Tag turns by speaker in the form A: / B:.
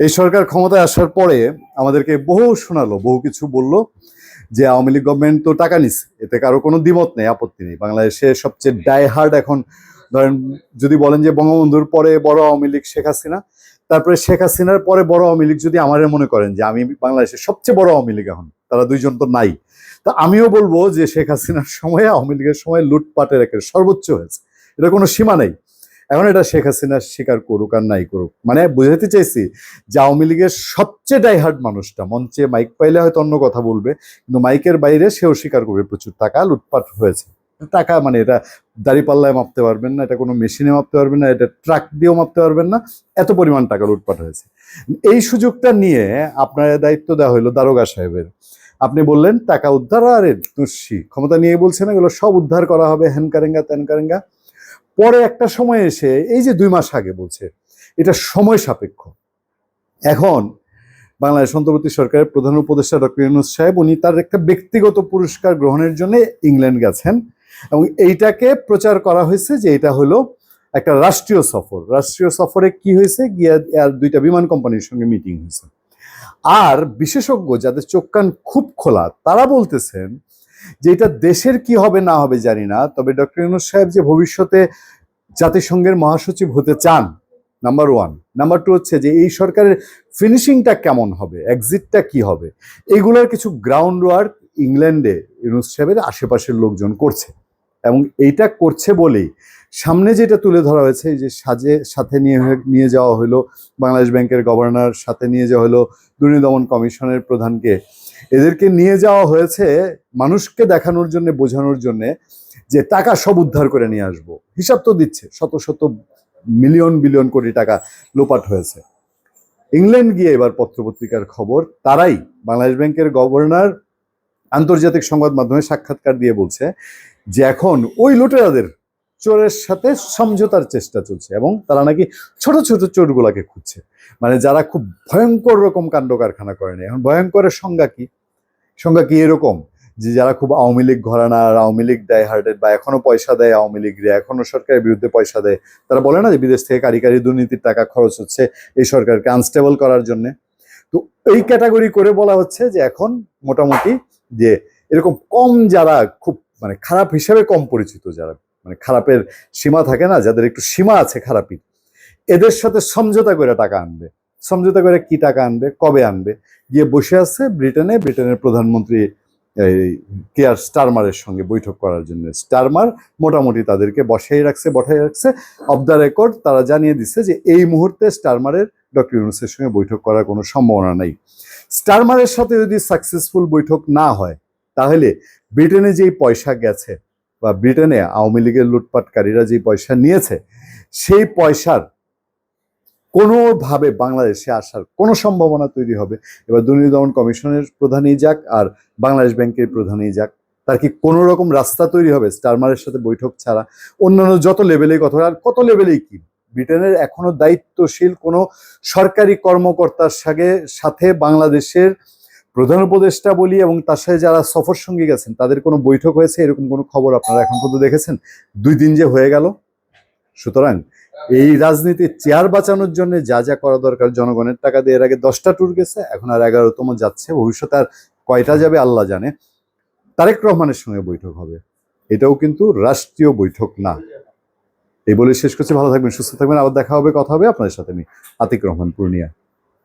A: এই সরকার ক্ষমতায় আসার পরে আমাদেরকে বহু শোনালো, বহু কিছু বলল যে আওয়ামী লীগ গভর্নমেন্ট তো টাকা নিচ্ছে এতে কারও কোনো দ্বিমত নেই, আপত্তি নেই। বাংলাদেশে সবচেয়ে ডাই হার্ড এখন ধরেন যদি বলেন যে বঙ্গবন্ধুর পরে বড় আওয়ামী লীগ শেখ হাসিনা, তারপরে শেখ হাসিনার পরে বড় আওয়ামী লীগ যদি আমারে মনে করেন যে আমি বাংলাদেশের সবচেয়ে বড় আওয়ামী লীগ এখন, তারা দুইজন তো নাই। তা আমিও বলব যে শেখ হাসিনার সময়ে আওয়ামী লীগের সময় লুটপাটের একের সর্বোচ্চ হয়েছে। এটা কোনো সীমা নেই। এখন এটা শেখ হাসিনা স্বীকার করুক আর নাই করুক। মানে বুঝাতে চাইছি যে আওয়ামী লীগের সবচেয়ে ডাইহার্ড মানুষটা, মঞ্চে মাইক পাইলে হয়তো অন্য কথা বলবে, কিন্তু মাইকের বাইরে সেও স্বীকার করবে, প্রচুর টাকা লুটপাট হয়েছে। টাকা মানে এটা দাড়িপাল্লায় মাপতে পারবেন না, এটা কোনো মেশিনে মাপতে পারবেন না, এটা ট্রাক দিয়েও মাপতে পারবেন না, এত পরিমাণ টাকা লুটপাট হয়েছে। এই সুযোগটা নিয়ে আপনার দায়িত্ব দেওয়া হলো দারোগা সাহেবের। আপনি বললেন, টাকা উদ্ধার আরে তুষি ক্ষমতা নিয়ে বলছেন, এগুলো সব উদ্ধার করা হবে হ্যান কারেঙ্গা ত্যান কারেঙ্গা পরে একটা সময় এসে, এই যে দুই মাস আগে বলছে, এটা সময় সাপেক্ষ। এখন বাংলাদেশ অন্তর্বর্তী সরকারের প্রধান উপদেষ্টা ডক্টর ইউনুস সাহেব, উনি তার একটা ব্যক্তিগত পুরস্কার গ্রহণের জন্য ইংল্যান্ড গেছেন এবং এইটাকে প্রচার করা হয়েছে যে এটা হলো একটা রাষ্ট্রীয় সফর। রাষ্ট্রীয় সফরে কি হয়েছে? গিয়া আর দুইটা বিমান কোম্পানির সঙ্গে মিটিং হয়েছে। আর বিশেষজ্ঞ যাদের চোখ কান খুব খোলা, তারা বলতেছেন যে এটা দেশের কি হবে না হবে জানি না, তবে ডক্টর ইউনুস সাহেব যে ভবিষ্যতে জাতিসংঘের মহাসচিব হতে চান নাম্বার ওয়ান নাম্বার টু হচ্ছে যে এই সরকারের ফিনিশিংটা কেমন হবে এক্সিটটা কি হবে, এগুলোর কিছু গ্রাউন্ড ওয়ার্ক ইংল্যান্ডে ইউনুস সাহেবের আশেপাশের লোকজন করছে। এবং এইটা করছে বলেই সামনে যেটা তুলে ধরা হয়েছে যে সাজে, সাথে নিয়ে নিয়ে যাওয়া হলো, বাংলাদেশ ব্যাংকের গভর্নর সাথে নিয়ে যাওয়া হলো, দুর্নীতি দমন কমিশনের প্রধানকে। এদেরকে নিয়ে যাওয়া হয়েছে মানুষকে দেখানোর জন্য, বোঝানোর জন্য যে টাকা সব উদ্ধার করে নিয়ে আসব। হিসাব তো দিচ্ছে, শত শত মিলিয়ন বিলিয়ন কোটি টাকা লোপাট হয়েছে। ইংল্যান্ড গিয়ে এবার পত্রপত্রিকার খবর, তারাই বাংলাদেশ ব্যাংকের গভর্নর আন্তর্জাতিক সংবাদ মাধ্যমে সাক্ষাৎকার দিয়ে বলছে যে এখন ওই লুটেরাদের চোরের সাথে সমঝোতার চেষ্টা চলছে এবং তারা নাকি ছোট ছোট চোরগুলাকে খুঁজছে। মানে যারা খুব ভয়ঙ্কর রকম কাণ্ড কারখানা করেনি এখন ভয়ঙ্করের সংজ্ঞা কি? সংজ্ঞা কি এরকম? যে যারা খুব আওয়ামী লীগ ঘরানা আর আওয়ামী লীগ ডাই হার্টেড বা এখনও পয়সা দেয় আওয়ামী লীগরে এখনও সরকারের বিরুদ্ধে পয়সা দেয়, তারা বলে না যে বিদেশ থেকে কারি কারি দুর্নীতির টাকা খরচ হচ্ছে এই সরকারকে আনস্টেবল করার জন্য? তো এই ক্যাটাগরি করে বলা হচ্ছে যে এখন মোটামুটি যে এরকম কম যারা খুব মানে খারাপ হিসেবে কম পরিচিত যারা মানে খারাপের সীমা থাকে না, যাদের একটু সীমা আছে খারাপই। এদের সাথে সমঝোতা করে টাকা আনবে। সমঝোতা করে কি টাকা আনবে, কবে আনবে? গিয়ে বসে আছে ব্রিটেনে, ব্রিটেনের প্রধানমন্ত্রী এই কেয়ার স্টারমারের সঙ্গে বৈঠক করার জন্য। স্টারমার মোটামুটি তাদেরকে বসাই রাখছে বসাই রাখছে। অফ দ্য রেকর্ড তারা জানিয়ে দিচ্ছে যে এই মুহূর্তে স্টারমারের, ডক্টর ইউনুসের সঙ্গে বৈঠক করার কোনো সম্ভাবনা নেই। স্টারমারের সাথে যদি সাকসেসফুল বৈঠক না হয়, তাহলে ব্রিটেনে যেই পয়সা গেছে বা ব্রিটেনে আওয়ামী লীগের লুটপাটকারীরা যে পয়সা নিয়েছে, সেই পয়সার কোনোভাবে বাংলাদেশে আসার কোনো সম্ভাবনা তৈরি হবে। এবার দুর্নীতি দমন কমিশনের প্রধানই যাক আর বাংলাদেশ ব্যাংকের প্রধানই যাক, তার কি কোনো রকম রাস্তা তৈরি হবে? স্টারমারের সাথে বৈঠক ছাড়া অন্যান্য যত লেভেলেই কথা আর কত লেভেলেই কি? ব্রিটেনের এখনও দায়িত্বশীল কোনো সরকারি কর্মকর্তার সাথে সাথে বাংলাদেশের প্রধান উপদেষ্টা বলি এবং তার সাথে যারা সফর সঙ্গী গেছেন, তাদের কোনো বৈঠক হয়েছে? এরকম কোনো খবর আপনারা এখন পর্যন্ত দেখেছেন? দুই দিন যে হয়ে গেল। সুতরাং এই রাজনীতির চেয়ার বাঁচানোর জন্য যা যা করা দরকার, জনগণের টাকা দিয়ে। এর আগে দশটা ট্যুর গেছে, এখন আর এগারোতম যাচ্ছে। ভবিষ্যতে আর কয়টা যাবে আল্লাহ জানে। তারেক রহমানের সঙ্গে বৈঠক হবে। এটাও কিন্তু রাষ্ট্রীয় বৈঠক না। এই বলে শেষ করছি। ভালো থাকবেন, সুস্থ থাকবেন। আবার দেখা হবে, কথা হবে আপনাদের সাথে আমি আতিক রহমান, পূর্ণিয়া।